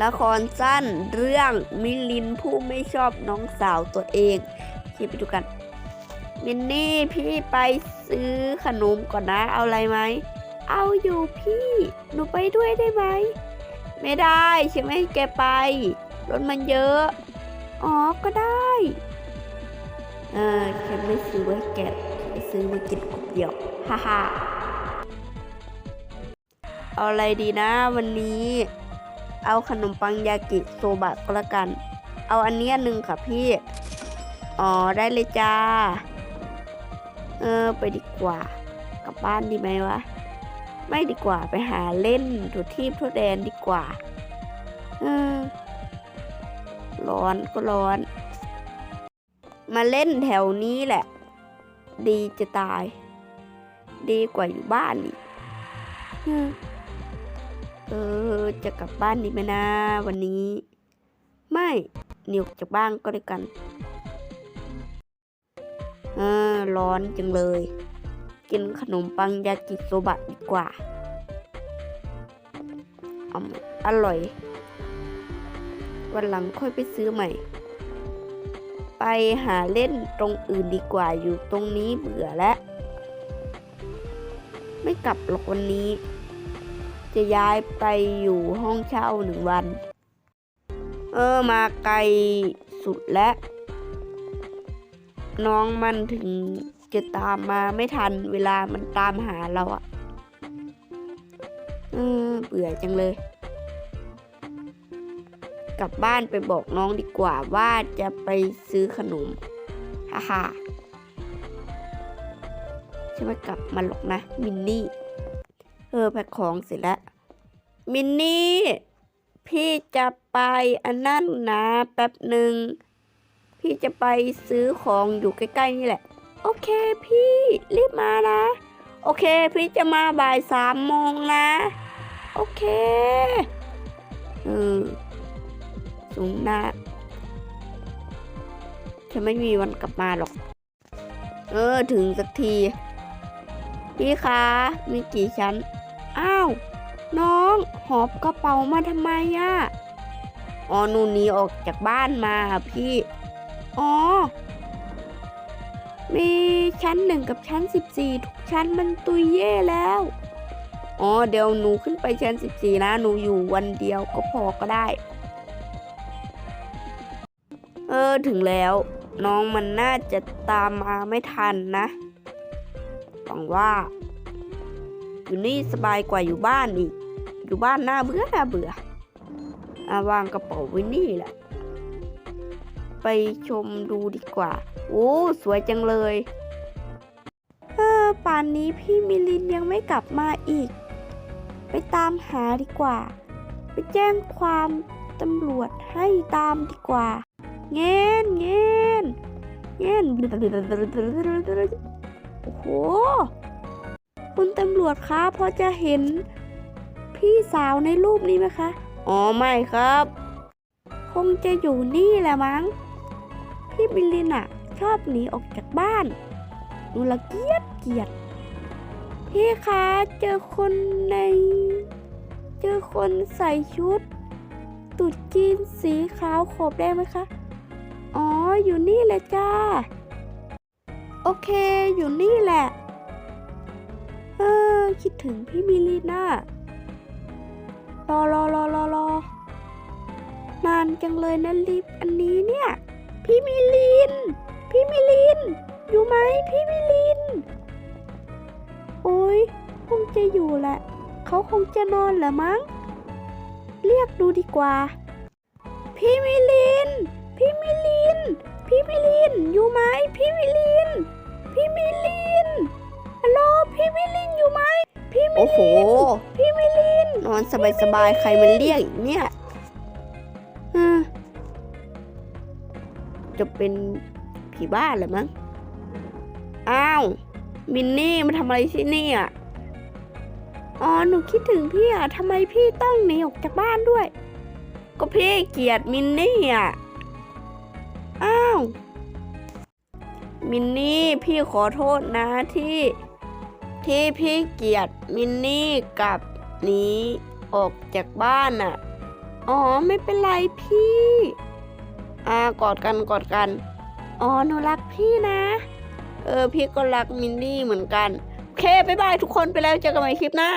ละครสั้นเรื่องมิลินผู้ไม่ชอบน้องสาวตัวเองคิดไปดูกันมินนี่พี่ไปซื้อขนมก่อนนะ เอาอะไรไหม เอาอยู่พี่ หนูไปด้วยได้ไหม ไม่ได้ฉันไม่ให้แกไป รถมันเยอะ อ๋อ ก็ได้ เออฉันไม่ซื้อไว้แกะซื้อมากินคนเดียว ฮ่าฮ่าเอาอะไรดีนะวันนี้ เอาขนมปังยากิโซบะก็แล้วกัน เอาอันนี้หนึ่งค่ะพี่ อ๋อได้เลยจ้า เออไปดีกว่า กลับบ้านดีไหมวะ ไม่ดีกว่าไปหาเล่นถูทีบทั่วแดนดีกว่า เออ ร้อนก็ร้อน มาเล่นแถวนี้แหละ ดีจะตาย ดีกว่าอยู่บ้านอีกอืม เออ จะกลับบ้านดีไหมนะ วันนี้ ไม่หนีออกจากบ้านก็ได้กันเออร้อนจังเลย กินขนมปังยากิโซบะดีกว่าอมอร่อย วันหลังค่อยไปซื้อใหม่ ไปหาเล่นตรงอื่นดีกว่าอยู่ตรงนี้เบื่อแล้ว ไม่กลับหรอกวันนี้ จะย้ายไปอยู่ห้องเช่าหนึ่งวัน เออมาไกลสุดแล้วน้องมันถึงจะตามมาไม่ทันเวลามันตามหาเราอะเออเบื่อจังเลย กลับบ้านไปบอกน้องดีกว่าว่าจะไปซื้อขนมฮ่าฮ่าฉันไม่กลับมาหรอกนะมินนี่ เออแพ็คของเสร็จแล้ว มินนี่ พี่จะไปอันนั่นนะแป๊บหนึ่ง พี่จะไปซื้อของอยู่ใกล้ๆนี่แหละ โอเคพี่รีบมานะ โอเค พี่จะมาบ่ายสามโมงนะ โอเคเออสูงหน้าฉันไม่มีวันกลับมาหรอก เออ ถึงสักที พี่คะ มีกี่ชั้น อ้าว น้องหอบกระเป๋ามาทำไมอะอ๋อหนูหนีออกจากบ้านมาพี่ อ๋อ มีชั้นหนึ่งกับชั้นสิบสี่ทุกชั้นมันตุยเย่แล้ว อ๋อเดี๋ยวหนูขึ้นไปชั้นสิบสี่นะหนูอยู่วันเดียวก็พอก็ได้ เออถึงแล้ว น้องมันน่าจะตามมาไม่ทันนะหวังว่า อยู่นี่สบายกว่าอยู่บ้านอีก อยู่บ้านน่าเบื่อน่าเบื่ออาวางกระเป๋าไว้นี่แหละ ไปชมดูดีกว่า โอ้สวยจังเลย เออป่านนี้พี่มิลินยังไม่กลับมาอีก ไปตามหาดีกว่า ไปแจ้งความตำรวจให้ตามดีกว่า เงี้ยนเงี้ยนเงี้ยนโอ้โห คุณตำรวจคะพอจะเห็นพี่สาวในรูปนี้ไหมคะ อ๋อไม่ครับ คงจะอยู่นี่แหละมั้ง พี่บิลลินอะชอบหนีออกจากบ้านหนูละเกียดเกียด พี่คะเจอคนใน เจอคนใส่ชุด ตุดจีนสีขาวขอบได้ไหมคะ อ๋ออยู่นี่แหละจ้า โอเคอยู่นี่แหละเออ คิดถึงพี่มิลิน่ารอรอรอรอรอนานจังเลยนะลิฟอันนี้เนี่ย พี่มิลิน พี่มิลิน อยู่ไหมพี่มิลิน โอ้ยคงจะอยู่แหละ เขาคงจะนอนแหละมั้ง เรียกดูดีกว่า พี่มิลิน พี่มิลิน พี่มิลิน อยู่ไหมพี่มิลิน พี่มิลิน อ้โห พี่มิลิน นอนสบายๆ ใครมันเรียกเนี่ยจะเป็นผีบ้าเหรือมั้ง อ้าว มินนี่มาทำอะไรที่นี่อะ อ๋อ หนูคิดถึงพี่อะทำไมพี่ต้องหนีออกจากบ้านด้วย ก็พี่เกลียดมินนี่อะ อ้าว มินนี่พี่ขอโทษนะที่ ที่พี่เกียรติมินนี่กับนีออกจากบ้านน่ะ อ๋อไม่เป็นไรพี่ อ่ากอดกันกอดกัน อ๋อหนูรักพี่นะ เออพี่ก็รักมินนี่เหมือนกัน โอเคบ๊ายบายทุกคนไปแล้วเจอกันใหม่คลิปหน้า